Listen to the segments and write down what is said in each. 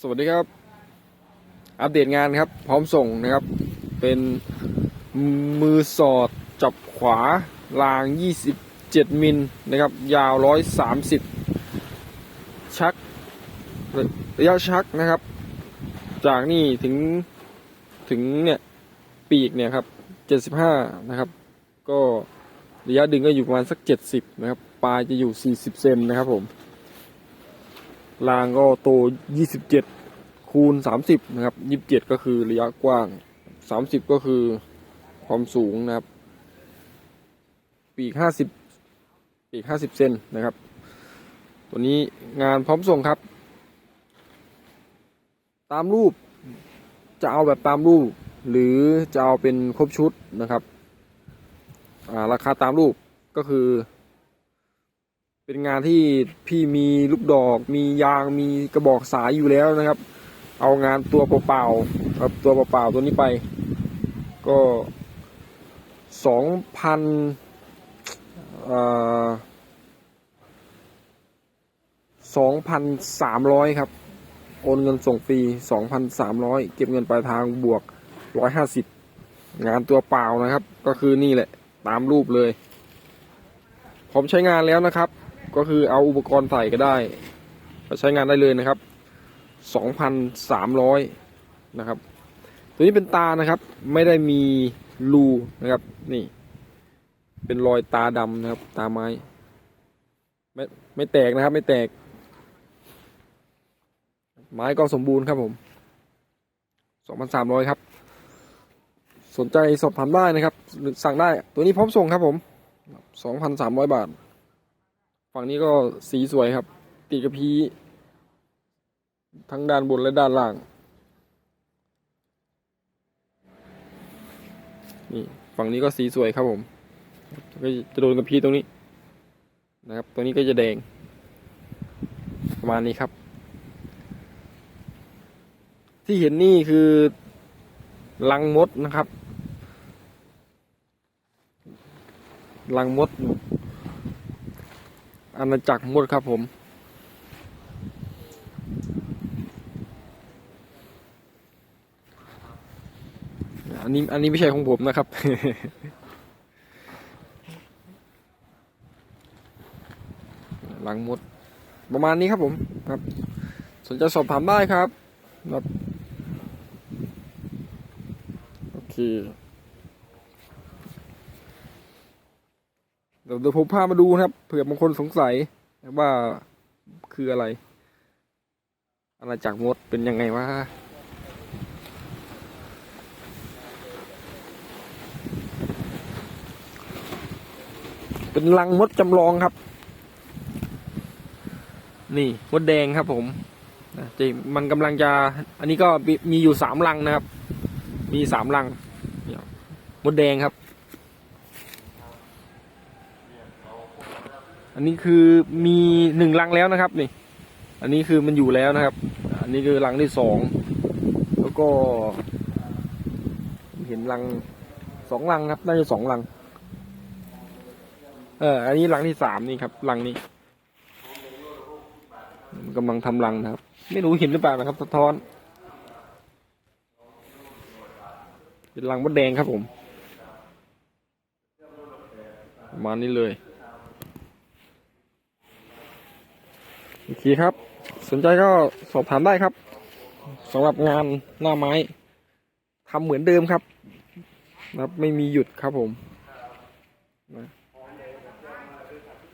สวัสดีครับ อัปเดตงานครับ พร้อมส่งนะครับ เป็นมือสอดจับขวา ราง 27 มิลนะครับ ยาว 130 ชัก ระยะชักนะครับ จากนี่ถึงถึงเนี่ย ปีกเนี่ยครับ 75 นะครับ ก็ระยะดึงก็อยู่ประมาณสัก 70 นะครับ ปลายจะอยู่ 40 เซนนะครับผม รางก็โต 27 คูณ 30 นะครับ 27 ก็คือระยะกว้าง 30 ก็คือความสูงนะครับ ปีก 50 ปีก 50 เซนนะครับ ตัวนี้งานพร้อมส่งครับ ตามรูปจะเอาแบบตามรูป หรือจะเอาเป็นครบชุดนะครับาราคาตามรูปก็คือ เป็นงานที่พี่มีลูกดอก มียางมีกระบอกสายอยู่แล้วนะครับ เอางานตัวเปล่าๆครับตัวเปล่าๆตัวนี้ไป ก็สองพันสองพันสามร้อยครับ โอนเงินส่งฟรีสองพันสามร้อยเก็บเงินปลายทางบวกร้อยห้าสิบงานตัวเปล่านะครับ ก็คือนี่แหละ ตามรูปเลย ผมใช้งานแล้วนะครับ ก็คือเอาอุปกรณ์ใส่ก็ได้ใช้งานได้เลยนะครับ 2,300 นะครับ ตัวนี้เป็นตานะครับ ไม่ได้มีรูนะครับ นี่ เป็นรอยตาดำนะครับ ตาไม้ ไม่ไม่แตกนะครับ ไม่แตก ไม้ก็สมบูรณ์ครับผม 2,300 ครับ สนใจสอบถามได้นะครับหรือสั่งได้ ตัวนี้พร้อมส่งครับผม 2,300 บาท ฝั่งนี้ก็สีสวยครับตีกระพีทั้งด้านบนและด้านล่าง นี่ฝั่งนี้ก็สีสวยครับผม ก็จะโดนกระพีตรงนี้ นะครับ ตรงนี้ก็จะแดง ประมาณนี้ครับ ที่เห็นนี่คือลังมดนะครับลังมด อาณาจักรมดครับผม อันนี้อันนี้ไม่ใช่ของผมนะครับ หลังมด ประมาณนี้ครับผมครับ สนใจสอบถามได้ครับครับโอเค เดี๋ยวผมพามาดูนะครับเผื่อบางคนสงสัยว่าคืออะไรอาณาจักรมดเป็นยังไงวะเป็นรังมดจำลองครับ นี่มดแดงครับผมจะมันกำลังจะ อันนี้ก็มีอยู่สามรังนะครับ มีสามรังมดแดงครับ อันนี้คือมีหนึ่งรังแล้วนะครับนี่ อันนี้คือมันอยู่แล้วนะครับ อันนี้คือรังที่สองแล้วก็ เห็นรังสองรังครับน่าจะสองรัง เอออันนี้รังที่สามนี่ครับรังนี้กำลังทำรังนะครับ ไม่รู้เห็นหรือเปล่านะครับสะท้อน เป็นรังมดแดงครับผมประมาณนี้เลย อเคครับ สนใจก็สอบถามได้ครับสำหรับงานหน้าไม้ทำเหมือนเดิมครับนะครับ ไม่มีหยุดครับผมนะ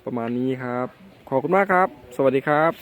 ประมาณนี้ครับ ขอบคุณมากครับ สวัสดีครับ